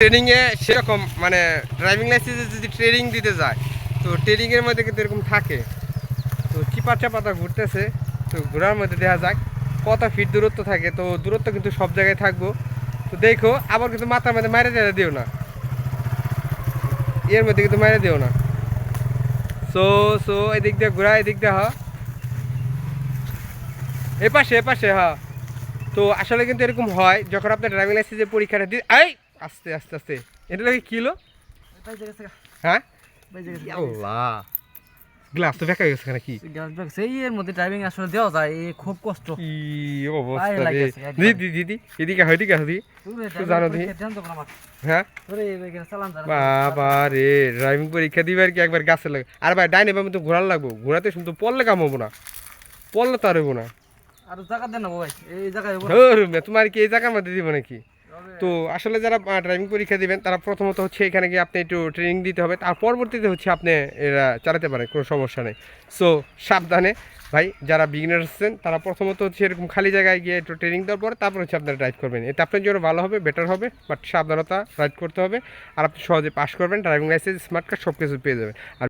ট্রেনিংয়ে সেরকম মানে ড্রাইভিং লাইসেন্সে যদি ট্রেনিং দিতে যায়, তো ট্রেনিংয়ের মধ্যে কিন্তু এরকম থাকে। তো চিপা চাপাতা ঘুরতেছে, তো ঘোরার মধ্যে দেখা যাক কত ফিট দূরত্ব থাকে। তো দূরত্ব কিন্তু সব জায়গায় থাকব। তো দেখো, আবার কিন্তু মাথার মধ্যে মারে টেরে দিও না। এর মধ্যে কিন্তু মারে দিও না। সো সো এদিক দিয়ে ঘোরা, এদিক দিয়ে হ। এপাশে এপাশে হ্যাঁ তো আসলে কিন্তু এরকম হয়, যখন আপনার ড্রাইভিং লাইসেন্সের পরীক্ষাটা দিই এই! আস্তে আস্তে আস্তে। এটা লাগে কিলো হ্যাঁ? আল্লাহ গ্লাস তো বেঁকা গেছে নাকি? সেই এর মধ্যে ড্রাইভিং আসলে দেওয়া যায় এ খুব কষ্ট। কি অবস্থা রে। দিদি দিদি এদিকে হয়? জানো দি। বাবা রে ড্রাইভিং পরীক্ষা দিবে আর কি একবার গাছে লাগে আর ভাই ডাইনে বামে তো ঘোরার লাগবো। ঘোরাতে শুনতো পড়লে কাম হব না। পড়লে তো আর হব না। আর জায়গা দেন ভাই এই জায়গায় হব না। ধুর, মে, তোমার কি এই জায়গার মধ্যে দিব নাকি? তো আসলে যারা ড্রাইভিং পরীক্ষা দিবেন, তারা প্রথমত হচ্ছে এখানে গিয়ে আপনি একটু ট্রেনিং দিতে হবে। তার পরবর্তীতে হচ্ছে আপনি এরা চালাতে পারেন, কোনো সমস্যা নেই। সো সাবধানে ভাই, যারা বিগিনার আছেন, তারা প্রথমত হচ্ছে এরকম খালি জায়গায় গিয়ে একটু ট্রেনিং দেওয়ার পরে তারপর হচ্ছে আপনারা ড্রাইভ করবেন। এটা আপনার জন্য ভালো হবে বেটার হবে বাট সাবধানতা রাইড করতে হবে। আর আপনি সহজে পাস করবেন ড্রাইভিং লাইসেন্স স্মার্ট কার্ড সব কিছু পেয়ে যাবেন। আর